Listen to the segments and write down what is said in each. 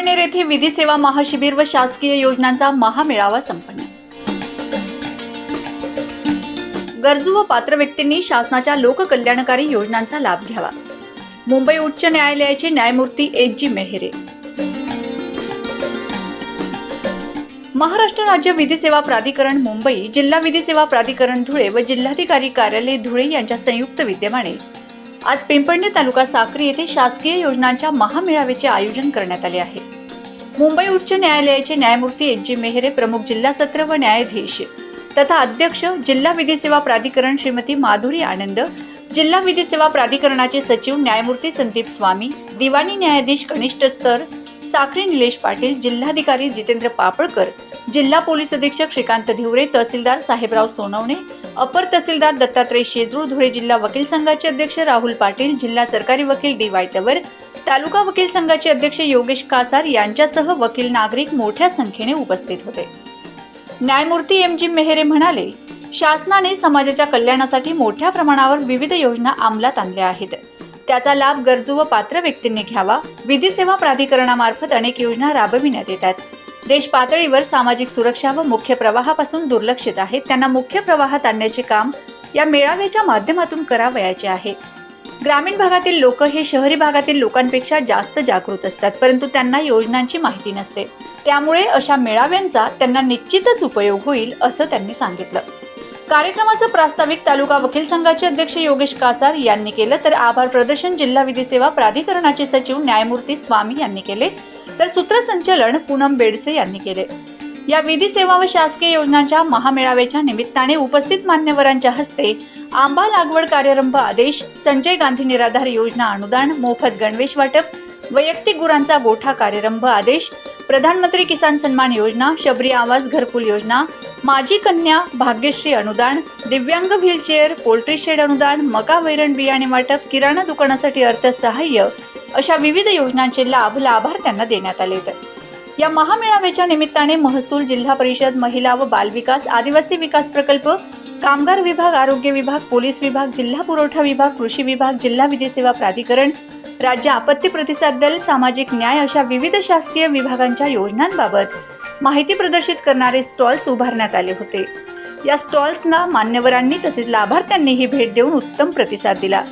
पिंपळनेर येथे विधी सेवा महाशिबिर व शासकीय योजनांचा महामेळावा संपन्न. गरजू व पात्र व्यक्तींनी शासनाच्या लोककल्याणकारी योजनांचा लाभ घ्यावा. मुंबई उच्च न्यायालयाचे न्यायमूर्ती एच. जी. मेहरे. महाराष्ट्र राज्य विधी सेवा प्राधिकरण मुंबई जिल्हा विधी सेवा प्राधिकरण धुळे व जिल्हाधिकारी कार्यालय धुळे यांच्या संयुक्त विद्यमाने आज पिंपळणे तालुका साक्री येथे शासकीय योजनांच्या महामेळाव्याचे आयोजन करण्यात आले आहे. मुंबई उच्च न्यायालयाचे न्यायमूर्ती एच जी मेहरे प्रमुख जिल्हा सत्र व न्यायाधीश. तथा अध्यक्ष जिल्हा विधी सेवा प्राधिकरण श्रीमती माधुरी आनंद जिल्हा विधी सेवा प्राधिकरणाचे सचिव न्यायमूर्ती संदीप स्वामी दिवाणी न्यायाधीश कनिष्ठ स्तर साखरे निलेश पाटील जिल्हाधिकारी जितेंद्र पापळकर जिल्हा पोलीस अधीक्षक श्रीकांत धिवरे तहसीलदार साहेबराव सोनवणे अपर तहसीलदार दत्तात्रय शेजूर धुळे जिल्हा वकील संघाचे अध्यक्ष राहुल पाटील जिल्हा सरकारी वकील डी वाय तवर तालुका वकील संघाचे अध्यक्ष योगेश कासार यांच्यासह वकील नागरिक मोठ्या संख्येने उपस्थित होते. न्यायमूर्ती एम जी मेहरे म्हणाले शासनाने समाजाच्या कल्याणासाठी मोठ्या प्रमाणावर विविध योजना अंमलात आणल्या आहेत. त्याचा लाभ गरजू व पात्र व्यक्तींनी घ्यावा. विधी सेवा प्राधिकरणामार्फत अनेक योजना राबविण्यात येतात. देश पातळीवर सामाजिक सुरक्षा व मुख्य प्रवाहापासून दुर्लक्षित आहेत. त्यांना मुख्य प्रवाहात आणण्याचे काम या मेळाव्याच्या माध्यमातून करावयाचे आहे. ग्रामीण भागातील लोक हे शहरी भागातील लोकांपेक्षा जास्त जागृत असतात परंतु त्यांना योजनांची माहिती नसते. त्यामुळे अशा मेळाव्यांचा त्यांना निश्चितच उपयोग होईल असं त्यांनी सांगितलं. कार्यक्रमाचं प्रास्ताविक तालुका वकील संघाचे अध्यक्ष योगेश कासार यांनी केलं तर आभार प्रदर्शन जिल्हा विधी सेवा प्राधिकरणाचे सचिव न्यायमूर्ती स्वामी यांनी केले. तर सूत्रसंचलन पूनम बेडसे यांनी केले. या विधी सेवा व शासकीय योजनांच्या महामेळाव्याच्या निमित्ताने उपस्थित मान्यवरांच्या हस्ते आंबा लागवड कार्यारंभ आदेश संजय गांधी निराधार योजना अनुदान मोफत गणवेश वाटप वैयक्तिक गुरांचा गोठा कार्यारंभ आदेश प्रधानमंत्री किसान सन्मान योजना शबरी आवास घरकुल योजना माजी कन्या भाग्यश्री अनुदान दिव्यांग व्हीलचेअर पोल्ट्री शेड अनुदान मका वैरण बियाणे वाटप किराणा दुकानासाठी अर्थसहाय्य अशा विविध योजनांचे लाभ लाभार्थ्यांना देण्यात आले या महामेळाव्याच्या निमित्ताने महसूल जिल्हा परिषद महिला व बालविकास आदिवासी विकास प्रकल्प कामगार विभाग आरोग्य विभाग पोलीस विभाग जिल्हा पुरवठा विभाग कृषी विभाग जिल्हा विधी सेवा प्राधिकरण राज्य आपत्ती प्रतिसाद दल सामाजिक न्याय अशा विविध शासकीय विभागांच्या योजनांबाबत माहिती प्रदर्शित करणारे स्टॉल्स उभारण्यात आले होते. या स्टॉल्सना मान्यवरांनी तसेच लाभार्थ्यांनीही भेट देऊन उत्तम प्रतिसाद दिला.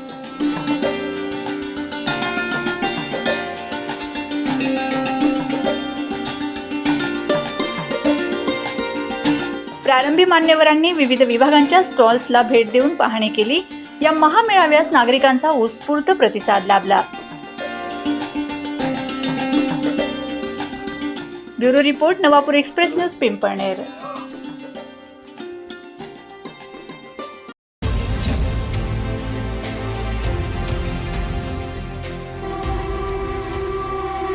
प्रारंभी मान्यवरांनी विविध विभागांच्या स्टॉल्सला भेट देऊन पाहणी केली. या महामेळाव्यास नागरिकांचा उत्स्फूर्त प्रतिसाद लाभला. Bureau report Navapur express news Pimpalner.